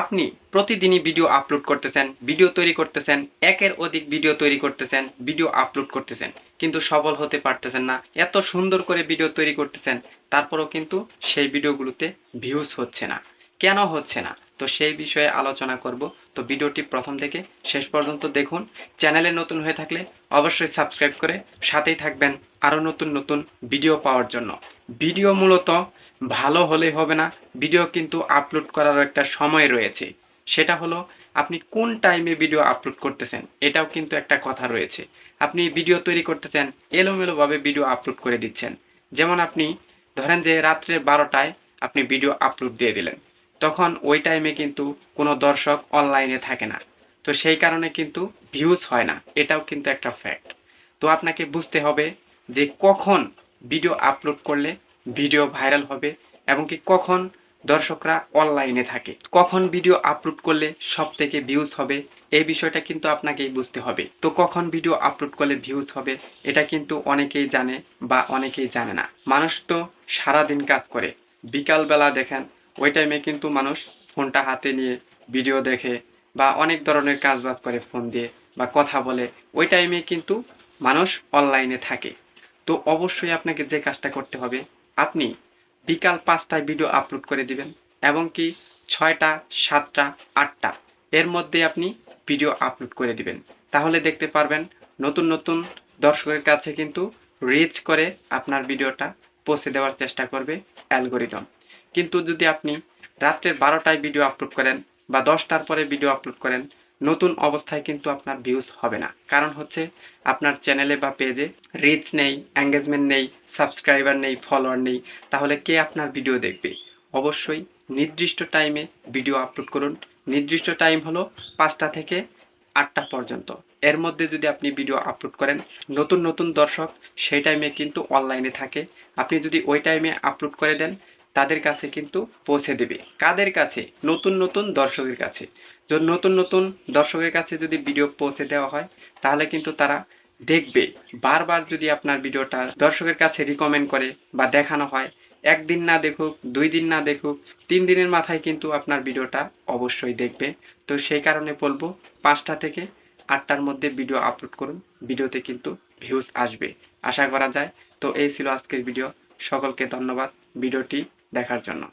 আপনি প্রতিদিনই video upload করতেছেন ভিডিও তৈরি করতেছেন, একের অধিক ভিডিও তৈরি করতেছেন ভিডিও আপলোড করতেছেন, কিন্তু সবল হতে পারতেছেন না। এত সুন্দর করে ভিডিও তৈরি করতেছেন, তারপরও কিন্তু সেই ভিডিওগুলোতে ভিউজ হচ্ছে না। কেন হচ্ছে না? তো সেই বিষয়ে আলোচনা করব। তো ভিডিওটি প্রথম থেকে শেষ পর্যন্ত দেখুন। চ্যানেলে নতুন হয়ে থাকলে অবশ্যই সাবস্ক্রাইব করে সাথেই থাকবেন আরও নতুন নতুন ভিডিও পাওয়ার জন্য। ভিডিও মূলত ভালো হলেই হবে না, ভিডিও কিন্তু আপলোড করার একটা সময় রয়েছে। সেটা হলো আপনি কোন টাইমে ভিডিও আপলোড করতেছেন, এটাও কিন্তু একটা কথা রয়েছে। আপনি ভিডিও তৈরি করতেছেন, এলোমেলোভাবে ভিডিও আপলোড করে দিচ্ছেন। যেমন আপনি ধরেন যে রাত্রে বারোটায় আপনি ভিডিও আপলোড দিয়ে দিলেন। তখন ওই টাইমে কিন্তু কোনো দর্শক অনলাইনে থাকে না। তো সেই কারণে কিন্তু ভিউজ হয় না। এটাও কিন্তু একটা ফ্যাক্ট তো আপনাকে বুঝতে হবে যে কখন ভিডিও আপলোড করলে ভিডিও ভাইরাল হবে এবং কি কখন দর্শকরা অনলাইনে থাকে। কখন ভিডিও আপলোড করলে সব থেকে ভিউজ হবে, এই বিষয়টা কিন্তু আপনাকেই বুঝতে হবে। তো কখন ভিডিও আপলোড করলে ভিউজ হবে, এটা কিন্তু অনেকেই জানে বা অনেকেই জানে না। মানুষ তো সারাদিন কাজ করে। বিকালবেলা দেখেন ওই টাইমে কিন্তু মানুষ ফোনটা হাতে নিয়ে ভিডিও দেখে বা অনেক ধরনের কাজ বাজ করে ফোন দিয়ে বা কথা বলে। ওই টাইমে কিন্তু মানুষ অনলাইনে থাকে। তো অবশ্যই আপনাকে যে কাজটা করতে হবে, আপনি বিকাল পাঁচটায় ভিডিও আপলোড করে দিবেন এবং কি ছয়টা, সাতটা, আটটা এর মধ্যে আপনি ভিডিও আপলোড করে দিবেন। তাহলে দেখতে পারবেন নতুন নতুন দর্শকের কাছে কিন্তু রিচ করে আপনার ভিডিওটা পৌঁছে দেওয়ার চেষ্টা করবে অ্যালগোরিদম কিন্তু যদি আপনি রাত্রের বারোটায় ভিডিও আপলোড করেন বা দশটার পরে ভিডিও আপলোড করেন, নতুন অবস্থায় কিন্তু আপনার ভিউজ হবে না। কারণ হচ্ছে আপনার চ্যানেলে বা পেজে রিচ নেই এঙ্গেজমেন্ট নেই সাবস্ক্রাইবার নেই ফলোয়ার নেই, তাহলে কে আপনার ভিডিও দেখবে? অবশ্যই নির্দিষ্ট টাইমে ভিডিও আপলোড করুন। নির্দিষ্ট টাইম হলো পাঁচটা থেকে আটটা পর্যন্ত। এর মধ্যে যদি আপনি ভিডিও আপলোড করেন, নতুন নতুন দর্শক সেই টাইমে কিন্তু অনলাইনে থাকে। আপনি যদি ওই টাইমে আপলোড করে দেন তাদের কাছে কিন্তু পৌঁছে দেবে। কাদের কাছে? নতুন নতুন দর্শকের কাছে। যদি নতুন নতুন দর্শকের কাছে যদি ভিডিও পৌঁছে দেওয়া হয়, তাহলে কিন্তু তারা দেখবে। বারবার যদি আপনার ভিডিওটা দর্শকের কাছে রিকমেন্ড করে বা দেখানো হয়, একদিন না দেখুক, দুই দিন না দেখুক, তিন দিনের মাথায় কিন্তু আপনার ভিডিওটা অবশ্যই দেখবে তো সেই কারণে বলব, পাঁচটা থেকে আটটার মধ্যে ভিডিও আপলোড করুন। ভিডিওতে কিন্তু ভিউজ আসবে। আশা করা যায়। তো এই ছিল আজকের ভিডিও। সকলকে ধন্যবাদ। ভিডিওটি দেখার জন্য।